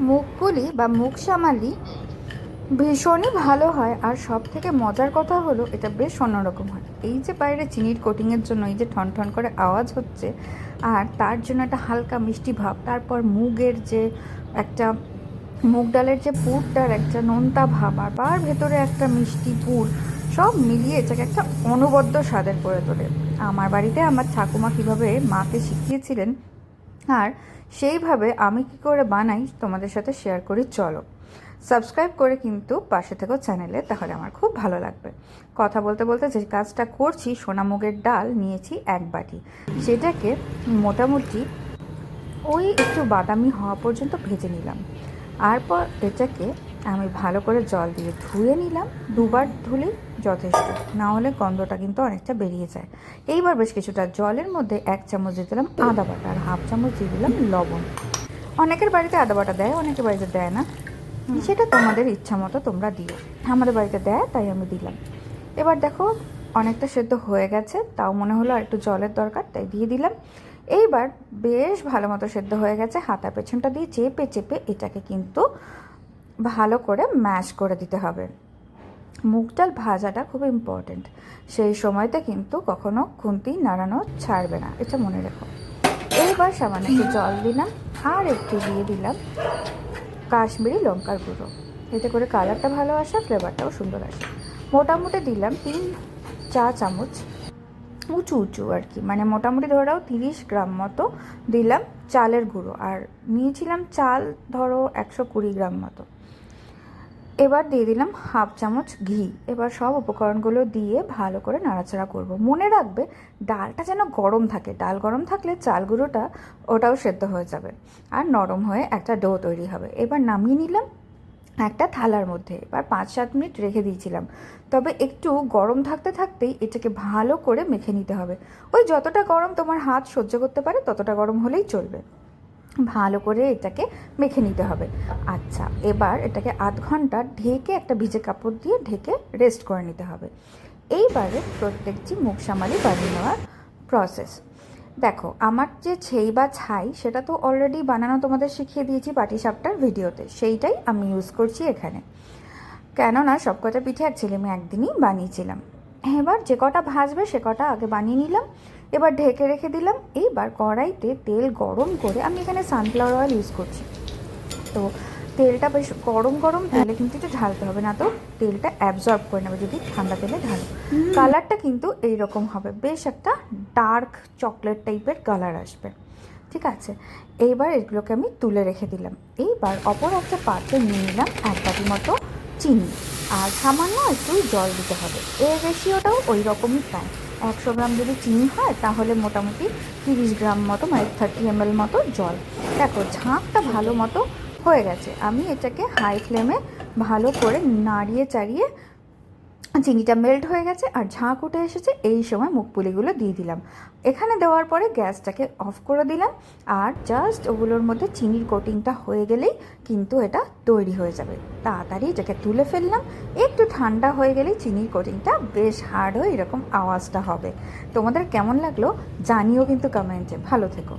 মুখগুলি বা মুখ সামালি ভীষণই ভালো হয় আর সব থেকে মজার কথা হলো এটা বেশ অন্যরকম হয়। এই যে বাইরে চিনির কোটিংয়ের জন্য এই যে ঠন ঠন করে আওয়াজ হচ্ছে আর তার জন্য একটা হালকা মিষ্টি ভাব, তারপর মুগের যে একটা, মুগ ডালের যে পুরটার একটা নোনতা ভাব আবার ভেতরে একটা মিষ্টি পুর সব মিলিয়ে এটাকে একটা অনবদ্য স্বাদের করে তোলে। আমার বাড়িতে আমার ঠাকুমা কীভাবে মাকে শিখিয়েছিলেন আর সেইভাবে আমি কি করে বানাই তোমাদের সাথে শেয়ার করি, চলো। সাবস্ক্রাইব করে কিন্তু পাশে থেকো চ্যানেলে তাহলে আমার খুব ভালো লাগবে। কথা বলতে বলতে যে কাজটা করছি সোনামুগের ডাল নিয়েছি এক বাটি। সেটাকে মোটামুটি ওই একটু বাদামি হওয়া পর্যন্ত ভেজে নিলাম। আরপর এটাকে আমি ভালো করে জল দিয়ে ধুয়ে নিলাম। দুবার ধুলেই যথেষ্ট। না হলে গন্ধটা কিন্তু অনেকটা বেরিয়ে যায়। এইবার বেশ কিছুটা জলের মধ্যে এক চামচ দিয়ে দিলাম আদা বাটা আর হাফ চামচ দিয়ে দিলাম লবণ। অনেকের বাড়িতে আদা বাটা দেয়, অনেকের বাড়িতে দেয় না। সেটা তোমাদের ইচ্ছা মতো তোমরা দিও। আমাদের বাড়িতে দেয়, তাই আমি দিলাম। এবার দেখো, অনেকটা সেদ্ধ হয়ে গেছে, তাও মনে হলো আর একটু জলের দরকার, তাই দিয়ে দিলাম। এইবার বেশ ভালো মতো সেদ্ধ হয়ে গেছে হাতা পেছনটা দিয়ে চেপে চেপে এটাকে কিন্তু ভালো করে ম্যাশ করে দিতে হবে। মুগ ডাল ভাজাটা খুব ইম্পর্টেন্ট সেই সময়তে কিন্তু কখনো খুন্তি নাড়ানো ছাড়বে না, এটা মনে রেখো। এইবার সামান্য একটু জল দিলাম, আর একটু দিয়ে দিলাম কাশ্মীরি লঙ্কার গুঁড়ো। এতে করে কালারটা ভালো আসে ফ্লেভারটাও সুন্দর আসে। মোটামুটি দিলাম তিন চা চামচ উঁচু উঁচু আর কি। মানে মোটামুটি ধরাও তিরিশ গ্রাম মতো দিলাম। চালের গুঁড়ো। আর নিয়েছিলাম চাল ধরো একশো কুড়ি গ্রাম মতো। এবার দিয়ে দিলাম হাফ চামচ ঘি। এবার সব উপকরণগুলো দিয়ে ভালো করে নাড়াচাড়া করব। মনে রাখবে ডালটা যেন গরম থাকে। ডাল গরম থাকলে চাল গুঁড়োটা ওটাও সেদ্ধ হয়ে যাবে। আর নরম হয়ে একটা ডো তৈরি হবে। এবার নামিয়ে নিলাম একটা থালার মধ্যে এবার পাঁচ সাত মিনিট রেখে দিয়েছিলাম। তবে একটু গরম থাকতে থাকতেই এটাকে ভালো করে মেখে নিতে হবে। ওই যতটা গরম তোমার হাত সহ্য করতে পারে, ততটা গরম হলেই চলবে। ভালো করে এটাকে মেখে নিতে হবে। আচ্ছা এবার এটাকে আধ ঘণ্টা ঢেকে একটা ভিজে কাপড় দিয়ে ঢেকে রেস্ট করে নিতে হবে। এইবারে প্রত্যেকটি মুখ সামালি বানিয়ে নেওয়ার প্রসেস দেখো, আমার যে ছেই বা ছাই, সেটা তো অলরেডি বানানো তোমাদের শিখিয়ে দিয়েছি পাটিসাপটার ভিডিওতে। সেইটাই আমি ইউজ করছি এখানে। কেননা সব কটা পিঠে অ্যাকচুয়ালি আমি একদিনই বানিয়েছিলাম। এবার যে কটা ভাজবে, সে কটা আগে বানিয়ে নিলাম। এবার ঢেকে রেখে দিলাম। এইবার কড়াইতে তেল গরম করে আমি এখানে সানফ্লাওয়ার অয়েল ইউজ করছি। তো তেলটা বেশ গরম গরম তেলে কিন্তু একটু ঢালতে হবে না তো তেলটা অ্যাবজর্ব করে নেবে যদি ঠান্ডা তেলে ঢালো। কালারটা কিন্তু এইরকম হবে বেশ একটা ডার্ক চকলেট টাইপের কালার আসবে ঠিক আছে? এইবার এগুলোকে আমি তুলে রেখে দিলাম। এইবার অপর একটা পাত্রে নিয়ে নিলাম এক বাটি মতো চিনি আর সামান্য একটু জল দিতে হবে। এর রেশিওটাও ওই রকমই প্রায়। একশো গ্রাম যদি চিনি হয় তাহলে মোটামুটি তিরিশ গ্রাম মতো মানে থার্টি এম মতো জল। দেখো ঝাঁকটা ভালো মতো হয়ে গেছে। আমি এটাকে হাই ফ্লেমে ভালো করে নাড়িয়ে চাড়িয়ে চিনিটা মেল্ট হয়ে গেছে আর ঝাঁক উঠে এসেছে, এই সময় মুখপুলিগুলো দিয়ে দিলাম। এখানে দেওয়ার পরে গ্যাসটাকে অফ করে দিলাম আর জাস্ট ওগুলোর মধ্যে চিনির কোটিংটা হয়ে গেলেই কিন্তু এটা তৈরি হয়ে যাবে। তাড়াতাড়ি এটাকে তুলে ফেললাম। একটু ঠান্ডা হয়ে গেলেই চিনির কোটিংটা বেশ হার্ড হয়ে এরকম আওয়াজটা হবে। তোমাদের কেমন লাগল জানিও কিন্তু কমেন্টে ভালো থেকো।